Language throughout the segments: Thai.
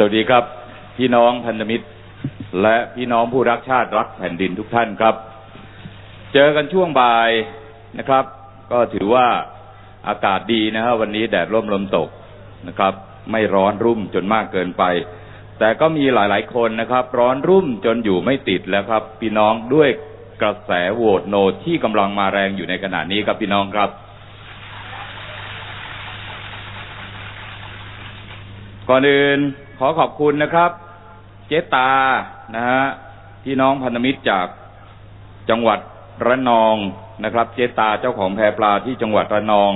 สวัสดีครับ พี่น้องพันธมิตร และพี่น้องผู้รักชาติรักแผ่นดินทุกท่านครับ เจอกันช่วงบ่ายนะครับ ก็ถือว่าอากาศดีนะครับวันนี้แดดร่มลมตกนะครับ ไม่ร้อนรุ่มจนมากเกินไป แต่ก็มีหลาย ๆ คนนะครับ ร้อนรุ่มจนอยู่ไม่ติดแล้วครับ พี่น้องด้วยกระแสโหวตโนที่กำลังมาแรงอยู่ในขณะนี้ครับพี่น้องครับ ก่อนอื่นขอขอบคุณนะครับ เจตานะฮะพี่น้องพันธมิตรจากจังหวัดระนองนะครับ เจตาเจ้าของแพปลาที่จังหวัดระนอง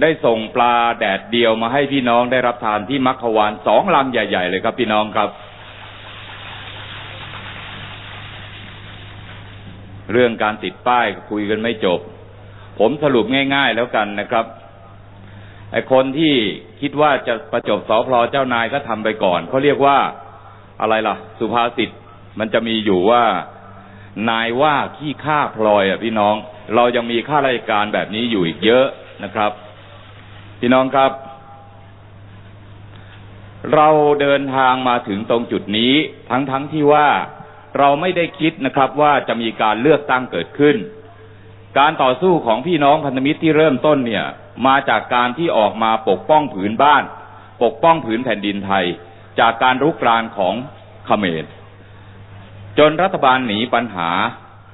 ได้ส่งปลาแดดเดียวมาให้พี่น้องได้รับทานที่มัคควานสองลำใหญ่ ๆ เลยครับ พี่น้องครับ เรื่องการติดป้ายคุยกันไม่จบ ผมสรุปง่าย ๆ แล้วกันนะครับไอคนที่ คิดว่าจะประจบสอพลอเจ้านายก็ทำไปก่อนเขาเรียกว่าอะไรล่ะ สุภาษิตมันจะมีอยู่ว่า นายว่าขี้ข้าพลอยอะพี่น้อง เรายังมีข้าราชการแบบนี้อยู่อีกเยอะนะครับ พี่น้องครับ เราเดินทางมาถึงตรงจุดนี้ ทั้งๆทที่ว่าเราไม่ได้คิดนะครับว่าจะมีการเลือกตั้งเกิดขึ้น การต่อสู้ของพี่น้องพันธมิตรที่เริ่มต้นเนี่ย มาจากการที่ออกมาปกป้องผืนบ้าน ปกป้องผืนแผ่นดินไทย จากการรุกรานของเขมร จนรัฐบาลหนีปัญหา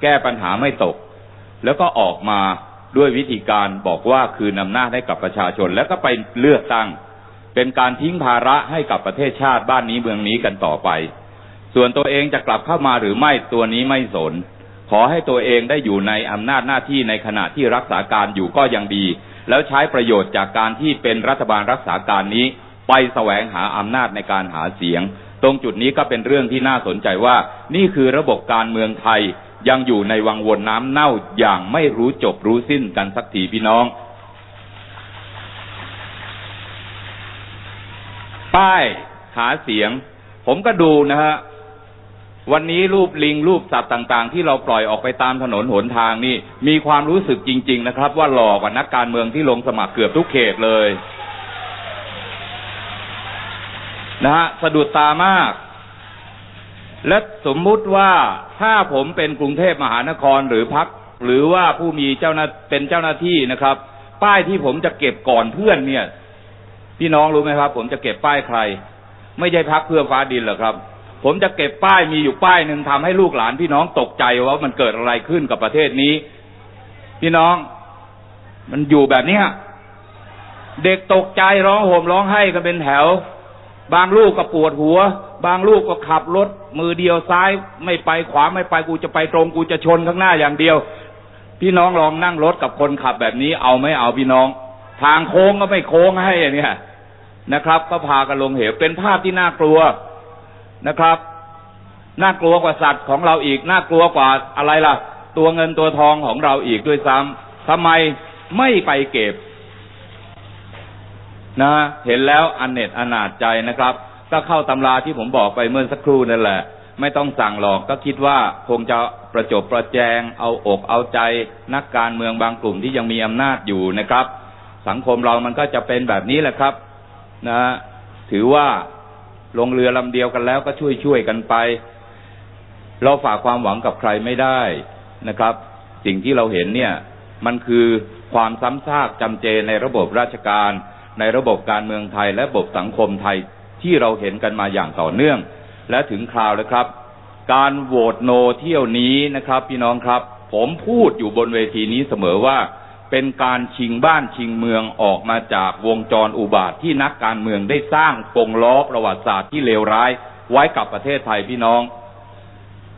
แก้ปัญหาไม่ตก แล้วก็ออกมาด้วยวิธีการบอกว่าคืนอำนาจให้กับประชาชนแล้วก็ไปเลือกตั้ง เป็นการทิ้งภาระให้กับประเทศชาติบ้านนี้เมืองนี้กันต่อไป ส่วนตัวเองจะกลับเข้ามาหรือไม่ตัวนี้ไม่สน ขอให้ตัวเองได้อยู่ในอำนาจหน้าที่ในขณะที่รักษาการอยู่ก็ยังดี แล้วใช้ประโยชน์จากการที่เป็นรัฐบาลรักษาการนี้ ไปแสวงหาอำนาจในการหาเสียง ตรงจุดนี้ก็เป็นเรื่องที่น่าสนใจว่า นี่คือระบบการเมืองไทยยังอยู่ในวังวนน้ำเน่าอย่างไม่รู้จบรู้สิ้นกันสักทีพี่น้อง ป้ายหาเสียง ผมก็ดูนะฮะ วันนี้รูปลิงรูปสัตว์ต่างๆ ที่เราปล่อยออกไปตามถนนหนทางนี่มีความรู้สึกจริง ๆ นะครับ ว่าหล่อกว่านักการเมืองที่ลงสมัครเกือบทุกเขตเลยนะฮะสะดุดตามาก และสมมุติว่าถ้าผมเป็นกรุงเทพมหานครหรือพักหรือว่าผู้มีเจ้าหน้าเป็นเจ้าหน้าที่นะครับ ป้ายที่ผมจะเก็บก่อนเพื่อนเนี่ย พี่น้องรู้ไหมครับ ผมจะเก็บป้ายใคร ไม่ใช่พักเพื่อฟ้าดินหรอกครับ ผมจะเก็บป้ายมีอยู่ป้ายหนึ่งทำให้ลูกหลานพี่น้องตกใจว่ามันเกิดอะไรขึ้นกับประเทศนี้ พี่น้อง มันอยู่แบบนี้เด็กตกใจร้องโห่มร้องไห้กันเป็นแถว บางลูกก็ปวดหัว บางลูกก็ขับรถ มือเดียวซ้ายไม่ไปขวาไม่ไปกูจะไปตรงกูจะชนข้างหน้าอย่างเดียว พี่น้องลองนั่งรถกับคนขับแบบนี้เอาไม่เอาพี่น้อง ทางโค้งก็ไม่โค้งให้เนี่ยนะครับ ก็พากันลงเหวเป็นภาพที่น่ากลัว นะครับ น่ากลัวกว่าสัตว์ของเราอีก น่ากลัวกว่าอะไรล่ะ ตัวเงินตัวทองของเราอีกด้วยซ้ำทำไมไม่ไปเก็บ นะ เห็นแล้วอันเน็ตอนาจใจนะครับก็เข้าตำราที่ผมบอกไปเมื่อสักครู่นั่นแหละ ไม่ต้องสั่งหรอกก็คิดว่าคงจะประจบประแจง เอาอกเอาใจ นักการเมืองบางกลุ่มที่ยังมีอำนาจอยู่นะครับ สังคมเรามันก็จะเป็นแบบนี้แหละครับ นะ ถือว่า ลงเรือลำเดียวกันแล้วก็ช่วยช่วยกันไป เราฝากความหวังกับใครไม่ได้นะครับ สิ่งที่เราเห็นเนี่ย มันคือความซ้ำซากจำเจในระบบราชการ ในระบบการเมืองไทยและระบบสังคมไทยที่เราเห็นกันมาอย่างต่อเนื่อง และถึงคราวแล้วครับ การโหวตโนเที่ยวนี้นะครับ พี่น้องครับ ผมพูดอยู่บนเวทีนี้เสมอว่า เป็นการชิงบ้านชิงเมืองออกมาจากวงจรอุบาทที่นักการเมืองได้สร้างกงล้อประวัติศาสตร์ที่เลวร้ายไว้กับประเทศไทยพี่น้อง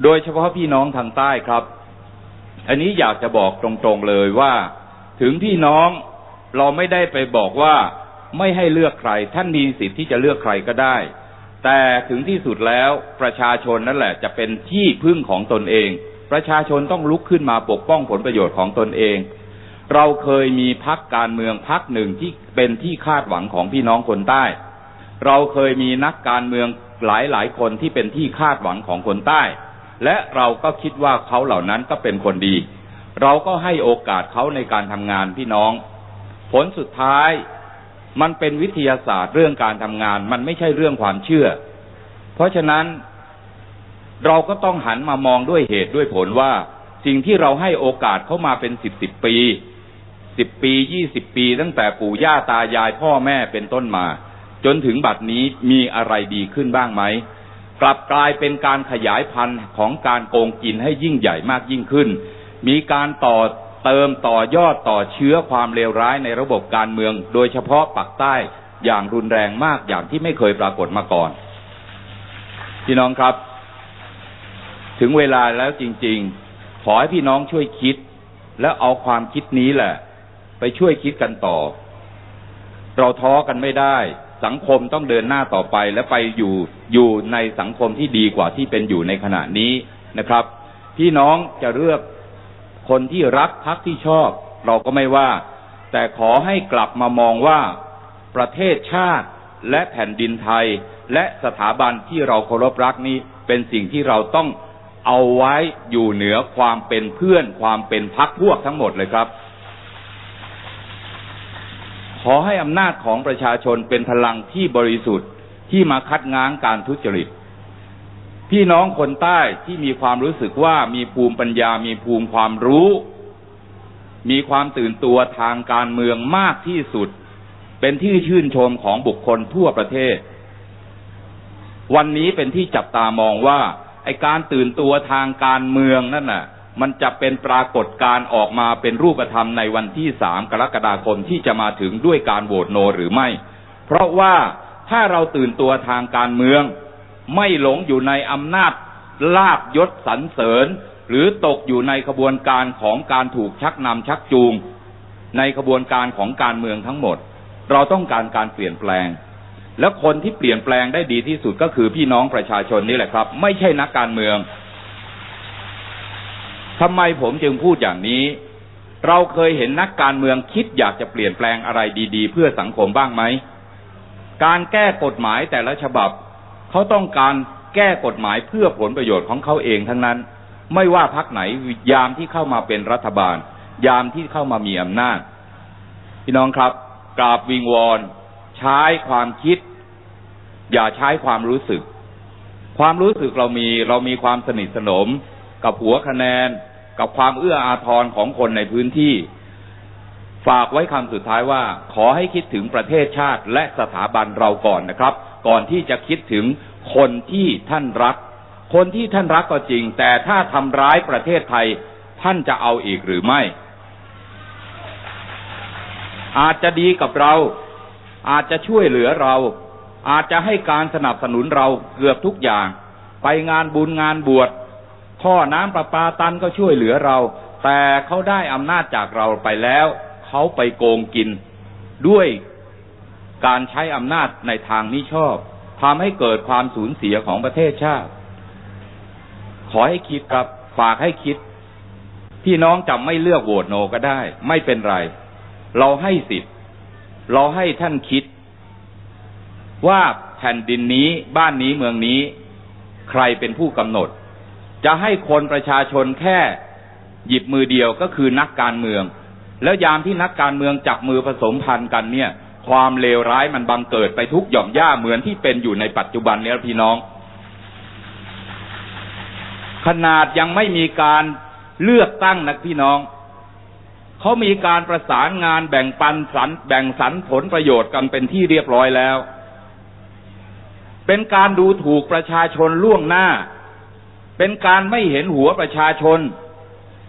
โดยเฉพาะพี่น้องทางใต้ครับ อันนี้อยากจะบอกตรงๆเลยว่า ถึงพี่น้องเราไม่ได้ไปบอกว่าไม่ให้เลือกใคร ท่านมีสิทธิ์ที่จะเลือกใครก็ได้ แต่ถึงที่สุดแล้วประชาชนนั่นแหละ จะเป็นที่พึ่งของตนเอง ประชาชนต้องลุกขึ้นมาปกป้องผลประโยชน์ของตนเอง เราเคยมีพักการเมืองพักหนึ่งที่เป็นที่คาดหวังของพี่น้องคนใต้ เราเคยมีนักการเมืองหลายหลายคนที่เป็นที่คาดหวังของคนใต้ และเราก็คิดว่าเขาเหล่านั้นก็เป็นคนดี เราก็ให้โอกาสเขาในการทำงานพี่น้อง ผลสุดท้ายมันเป็นวิทยาศาสตร์เรื่องการทำงาน มันไม่ใช่เรื่องความเชื่อ เพราะฉะนั้นเราก็ต้องหันมามองด้วยเหตุด้วยผลว่า สิ่งที่เราให้โอกาสเขามาเป็นสิบสิบปี สิบปียี่สิบปี ตั้งแต่ปู่ย่าตายายพ่อแม่เป็นต้นมา จนถึงบัดนี้มีอะไรดีขึ้นบ้างไหม กลับกลายเป็นการขยายพันธุ์ของการโกงกินให้ยิ่งใหญ่มากยิ่งขึ้น มีการต่อเติมต่อยอดต่อเชื้อความเลวร้ายในระบบการเมือง โดยเฉพาะปักใต้อย่างรุนแรงมากอย่างที่ไม่เคยปรากฏมาก่อน พี่น้องครับ ถึงเวลาแล้วจริง ๆ ขอให้พี่น้องช่วยคิด แล้วเอาความคิดนี้แหละ ไปช่วยคิดกันต่อ เราท้อกันไม่ได้ สังคมต้องเดินหน้าต่อไป และไปอยู่อยู่ในสังคมที่ดีกว่าที่เป็นอยู่ในขณะนี้นะครับ พี่น้องจะเลือกคนที่รักพักที่ชอบ เราก็ไม่ว่า แต่ขอให้กลับมามองว่าประเทศชาติและแผ่นดินไทย และสถาบันที่เราเคารพรักนี้ เป็นสิ่งที่เราต้องเอาไว้อยู่เหนือความเป็นเพื่อนความเป็นพักพวกทั้งหมดเลยครับ ขอให้อำนาจของประชาชนเป็นพลังที่บริสุทธิ์ที่มาคัดง้างการทุจริต พี่น้องคนใต้ที่มีความรู้สึกว่ามีภูมิปัญญา มีภูมิความรู้ มีความตื่นตัวทางการเมืองมากที่สุด เป็นที่ชื่นชมของบุคคลทั่วประเทศ วันนี้เป็นที่จับตามองว่าไอการตื่นตัวทางการเมืองนั่นน่ะ มันจะเป็นปรากฏการออกมาเป็นรูปธรรมในวันที่สามกรกฎาคมที่จะมาถึงด้วยการโหวตโนหรือไม่ เพราะว่าถ้าเราตื่นตัวทางการเมือง ไม่หลงอยู่ในอำนาจลาบยศสรรเสริญ หรือตกอยู่ในขบวนการของการถูกชักนำชักจูง ในขบวนการของการเมืองทั้งหมด เราต้องการการเปลี่ยนแปลง และคนที่เปลี่ยนแปลงได้ดีที่สุดก็คือพี่น้องประชาชนนี่แหละครับ ไม่ใช่นักการเมือง ทำไมผมจึงพูดอย่างนี้ เราเคยเห็นนักการเมืองคิดอยากจะเปลี่ยนแปลงอะไรดี ๆ เพื่อสังคมบ้างไหม การแก้กฎหมายแต่ละฉบับ เขาต้องการแก้กฎหมายเพื่อผลประโยชน์ของเขาเองทั้งนั้น ไม่ว่าพักไหนยามที่เข้ามาเป็นรัฐบาล ยามที่เข้ามามีอำนาจ พี่น้องครับกราบวิงวอนใช้ความคิด อย่าใช้ความรู้สึก ความรู้สึกเรามีเรามีความสนิทสนม กับหัวคะแนน กับความเอื้ออาทรของคนในพื้นที่ ฝากไว้คำสุดท้ายว่า ขอให้คิดถึงประเทศชาติและสถาบันเราก่อนนะครับ ก่อนที่จะคิดถึงคนที่ท่านรัก คนที่ท่านรักก็จริง แต่ถ้าทำร้ายประเทศไทย ท่านจะเอาอีกหรือไม่ อาจจะดีกับเรา อาจจะช่วยเหลือเรา อาจจะให้การสนับสนุนเราเกือบทุกอย่าง ไปงานบุญงานบวช ท่อน้ำประปาตันก็ช่วยเหลือเรา แต่เขาได้อำนาจจากเราไปแล้ว เขาไปโกงกิน ด้วยการใช้อำนาจในทางมิชอบทำให้เกิดความสูญเสียของประเทศชาติ ขอให้คิดครับ ฝากให้คิด พี่น้องจำไม่เลือกโหวตโนก็ได้ ไม่เป็นไร เราให้สิทธิ์ เราให้ท่านคิด ว่าแผ่นดินนี้บ้านนี้เมืองนี้ ใครเป็นผู้กำหนด จะให้คนประชาชนแค่หยิบมือเดียวก็คือนักการเมือง แล้วยามที่นักการเมืองจับมือผสมพันธ์กันเนี่ย ความเลวร้ายมันบังเกิดไปทุกหย่อมย่าเหมือนที่เป็นอยู่ในปัจจุบันเนี้พี่น้อง ขนาดยังไม่มีการเลือกตั้งนะพี่น้องเขามีการประสานงานแบ่งปันสันแบ่งสรรผลประโยชน์กันเป็นที่เรียบร้อยแล้ว เป็นการดูถูกประชาชนล่วงหน้า เป็นการไม่เห็นหัวประชาชน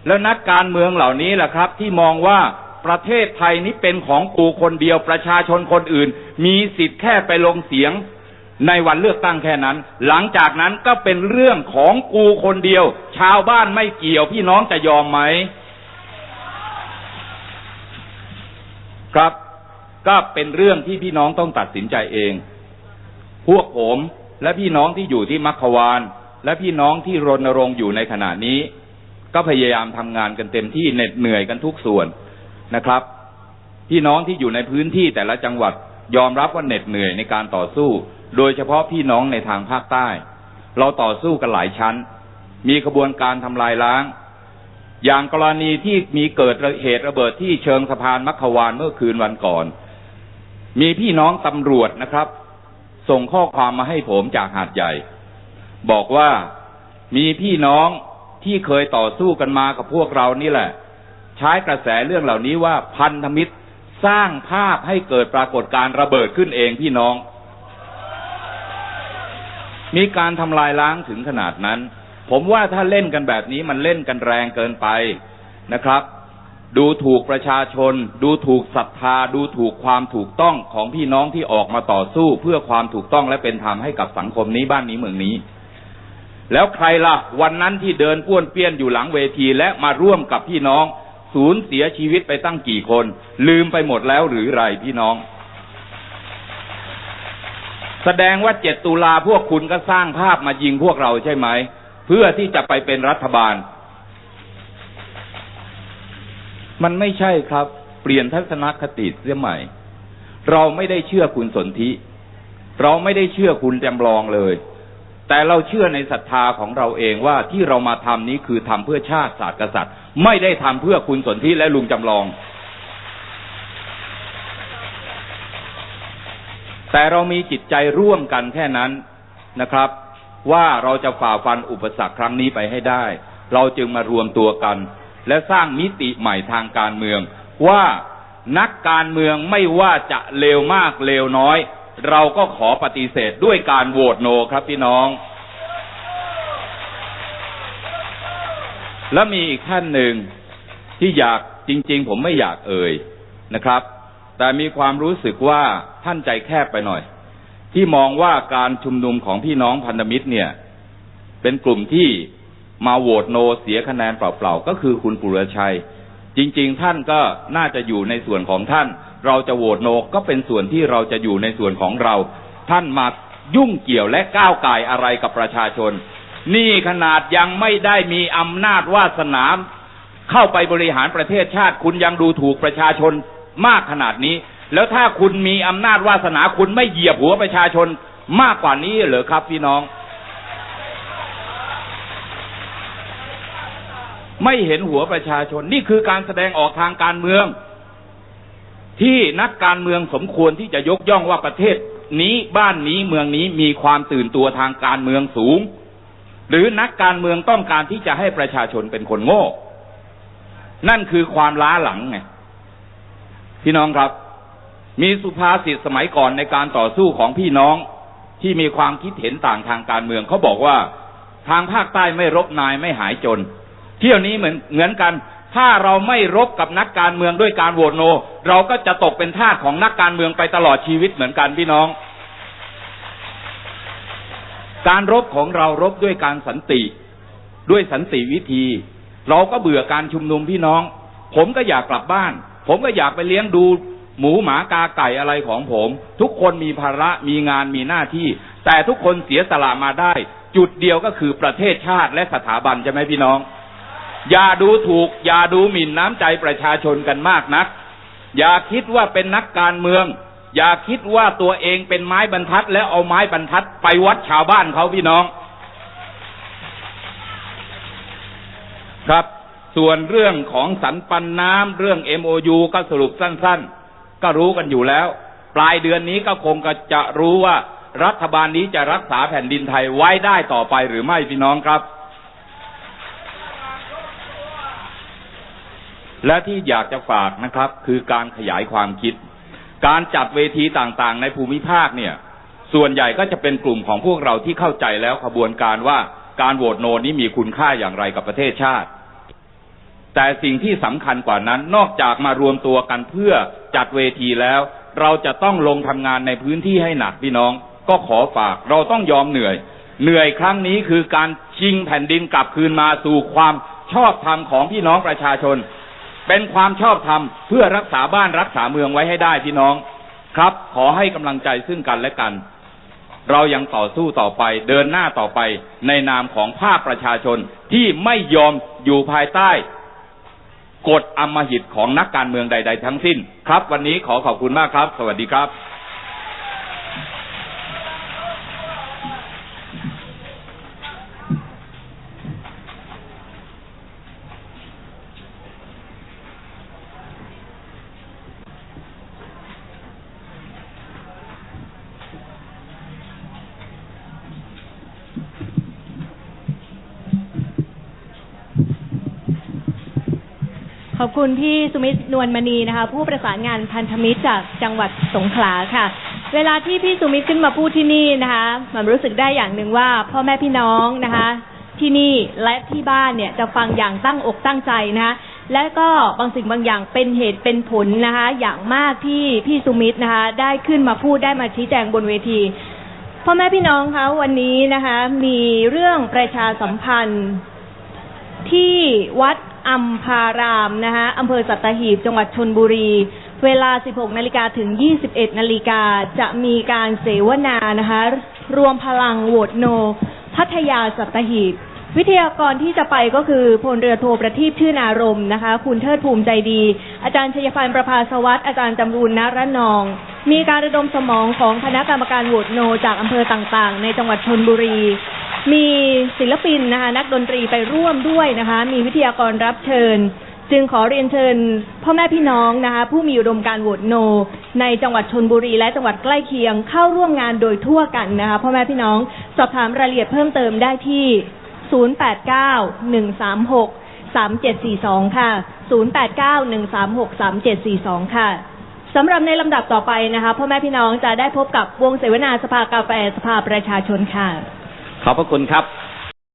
แล้วนักการเมืองเหล่านี้แหละครับ ที่มองว่าประเทศไทยนี้เป็นของกูคนเดียวประชาชนคนอื่น มีสิทธิ์แค่ไปลงเสียงในวันเลือกตั้งแค่นั้น หลังจากนั้นก็เป็นเรื่องของกูคนเดียว ชาวบ้านไม่เกี่ยวพี่น้องจะยอมไหม ครับ ก็เป็นเรื่องที่พี่น้องต้องตัดสินใจเอง พวกผมและพี่น้องที่อยู่ที่มัคควาน และพี่น้องที่รณรงค์อยู่ในขณะนี้ ก็พยายามทำงานกันเต็มที่เหน็ดเหนื่อยกันทุกส่วนนะครับ พี่น้องที่อยู่ในพื้นที่แต่ละจังหวัดยอมรับว่าเหน็ดเหนื่อยในการต่อสู้ โดยเฉพาะพี่น้องในทางภาคใต้ เราต่อสู้กันหลายชั้น มีขบวนการทำลายล้าง อย่างกรณีที่มีเกิดเหตุระเบิดที่เชิงสะพานมัคควานเมื่อคืนวันก่อน มีพี่น้องตำรวจนะครับ ส่งข้อความมาให้ผมจากหาดใหญ่ บอกว่ามีพี่น้องที่เคยต่อสู้กันมากับพวกเรานี่แหละ ใช้กระแสเรื่องเหล่านี้ว่าพันธมิตรสร้างภาพให้เกิดปรากฏการระเบิดขึ้นเองพี่น้อง มีการทำลายล้างถึงขนาดนั้น ผมว่าถ้าเล่นกันแบบนี้มันเล่นกันแรงเกินไปนะครับ ดูถูกประชาชน ดูถูกศรัทธา ดูถูกความถูกต้องของพี่น้องที่ออกมาต่อสู้เพื่อความถูกต้องและเป็นธรรมให้กับสังคมนี้บ้านนี้เมืองนี้ แล้วใครล่ะ วันนั้นที่เดินป้วนเปี้ยนอยู่หลังเวทีและมาร่วมกับพี่น้อง สูญเสียชีวิตไปตั้งกี่คน ลืมไปหมดแล้วหรือไรพี่น้อง แสดงว่าเจ็ดตุลาพวกคุณก็สร้างภาพมายิงพวกเราใช่ไหม เพื่อที่จะไปเป็นรัฐบาล มันไม่ใช่ครับ เปลี่ยนทัศนคติเสียใหม่ เราไม่ได้เชื่อคุณสนธิ เราไม่ได้เชื่อคุณจำลองเลย แต่เราเชื่อในศรัทธาของเราเองว่าที่เรามาทำนี้คือทำเพื่อชาติศาสตร์กษัตริย์ ไม่ได้ทำเพื่อคุณสนธิและลุงจำลอง แต่เรามีจิตใจร่วมกันแค่นั้นนะครับ ว่าเราจะฝ่าฟันอุปสรรคครั้งนี้ไปให้ได้ เราจึงมารวมตัวกัน และสร้างมิติใหม่ทางการเมือง ว่านักการเมืองไม่ว่าจะเลวมากเลวน้อย เราก็ขอปฏิเสธด้วยการโหวตโนครับพี่น้อง และมีอีกท่านหนึ่งที่อยากจริง ๆ ผมไม่อยากเอ่ยนะครับ แต่มีความรู้สึกว่าท่านใจแคบไปหน่อย ที่มองว่าการชุมนุมของพี่น้องพันธมิตรเนี่ย เป็นกลุ่มที่มาโหวตโนเสียคะแนนเปล่าๆ ก็คือคุณปุรชัย จริง ๆ ท่านก็น่าจะอยู่ในส่วนของท่าน เราจะโหวตโนก็เป็นส่วนที่เราจะอยู่ในส่วนของเรา ท่านมายุ่งเกี่ยวและก้าวไก่อะไรกับประชาชน นี่ขนาดยังไม่ได้มีอำนาจวาสนาเข้าไปบริหารประเทศชาติ คุณยังดูถูกประชาชนมากขนาดนี้ แล้วถ้าคุณมีอำนาจวาสนาคุณไม่เหยียบหัวประชาชนมากกว่านี้เหรอครับพี่น้อง ไม่เห็นหัวประชาชนนี่คือการแสดงออกทางการเมือง ที่นักการเมืองสมควรที่จะยกย่องว่าประเทศนี้บ้านนี้เมืองนี้มีความตื่นตัวทางการเมืองสูง หรือนักการเมืองต้องการที่จะให้ประชาชนเป็นคนโง่ นั่นคือความล้าหลังไงพี่น้องครับ มีสุภาษิตสมัยก่อนในการต่อสู้ของพี่น้องที่มีความคิดเห็นต่างทางการเมืองเขาบอกว่า ทางภาคใต้ไม่รบนายไม่หายจน เที่ยวนี้เหมือนเหมือนกัน ถ้าเราไม่รบกับนักการเมืองด้วยการโหวตโน เราก็จะตกเป็นทาสของนักการเมืองไปตลอดชีวิตเหมือนกันพี่น้อง การรบของเรารบด้วยการสันติ ด้วยสันติวิธี เราก็เบื่อการชุมนุมพี่น้อง ผมก็อยากกลับบ้าน ผมก็อยากไปเลี้ยงดูหมูหมากาไก่อะไรของผม ทุกคนมีภาระมีงานมีหน้าที่ แต่ทุกคนเสียสละมาได้ จุดเดียวก็คือประเทศชาติและสถาบันใช่ไหมพี่น้อง อย่าดูถูก อย่าดูหมิ่นน้ำใจประชาชนกันมากนัก อย่าคิดว่าเป็นนักการเมือง อย่าคิดว่าตัวเองเป็นไม้บรรทัด แล้วเอาไม้บรรทัดไปวัดชาวบ้านเขาพี่น้อง ครับ ส่วนเรื่องของสันปันน้ำเรื่อง MOU ก็สรุปสั้น ๆ ก็รู้กันอยู่แล้ว ปลายเดือนนี้ก็คงจะรู้ว่ารัฐบาลนี้จะรักษาแผ่นดินไทยไว้ได้ต่อไปหรือไม่พี่น้องครับ และที่อยากจะฝากนะครับ คือการขยายความคิด การจัดเวทีต่างๆ ในภูมิภาคเนี่ย ส่วนใหญ่ก็จะเป็นกลุ่มของพวกเราที่เข้าใจแล้วขบวนการว่าการโหวตโนนี้มีคุณค่าอย่างไรกับประเทศชาติ แต่สิ่งที่สำคัญกว่านั้นนอกจากมารวมตัวกันเพื่อจัดเวทีแล้ว เราจะต้องลงทำงานในพื้นที่ให้หนักพี่น้อง ก็ขอฝากเราต้องยอมเหนื่อย เหนื่อยครั้งนี้คือการชิงแผ่นดินกลับคืนมาสู่ความชอบธรรมของพี่น้องประชาชน เป็นความชอบธรรมเพื่อรักษาบ้านรักษาเมืองไว้ให้ได้พี่น้องครับ ขอให้กำลังใจซึ่งกันและกัน เรายังต่อสู้ต่อไป เดินหน้าต่อไปในนามของภาคประชาชนที่ไม่ยอมอยู่ภายใต้กฎอำมหิตของนักการเมืองใด ๆ ทั้งสิ้น ครับ วันนี้ขอขอบคุณมากครับ สวัสดีครับ ขอบคุณพี่สุมิตรนวลมณีนะคะ ผู้ประสานงานพันธมิตรจากจังหวัดสงขลาค่ะ เวลาที่พี่สุมิตรขึ้นมาพูดที่นี่นะคะมันรู้สึกได้อย่างหนึ่งว่า พ่อแม่พี่น้องนะคะ ที่นี่และที่บ้านเนี่ยจะฟังอย่างตั้งอกตั้งใจนะคะและก็บางสิ่งบางอย่างเป็นเหตุเป็นผลนะคะ อย่างมากที่พี่สุมิตรนะคะ ได้ขึ้นมาพูดได้มาชี้แจงบนเวทีพ่อแม่พี่น้องคะวันนี้นะคะ มีเรื่องประชาสัมพันธ์ที่วัด อัมพารามนะคะอำเภอสัตหีบจังหวัดชนบุรี เวลา 16 นาฬิกาถึง 21 นาฬิกาจะมีการเสวนานะคะรวมพลังโหวตโน พัทยาสัตหีบ วิทยากรที่จะไปก็คือพลเรือโทประทีปชื่อนารมนะคะ คุณเทิดภูมิใจดี อาจารย์ชัยพันธ์ประภาสวัสดิ์อาจารย์จำรูนนรนอง มีการระดมสมองของคณะกรรมการโหวตโน จากอำเภอต่างๆ ในจังหวัดชนบุรี มีศิลปินนะคะ นักดนตรีไปร่วมด้วยนะคะ มีวิทยากรรับเชิญ จึงขอเรียนเชิญ พ่อแม่พี่น้องนะคะ ผู้มีอุดมการ์โหวตโน ในจังหวัดชนบุรีและจังหวัดใกล้เคียงเข้าร่วมงานโดยทั่วกันนะคะพ่อแม่พี่น้องสอบถามรายละเอียดเพิ่มเติมได้ที่ 089-136-3742 ค่ะ 089-136-3742 ค่ะสำหรับในลำดับต่อไปนะคะพ่อแม่พี่น้องจะได้พบกับวงเสวนาสภากาแฟสภาประชาชนค่ะ ขอบพระคุณครับ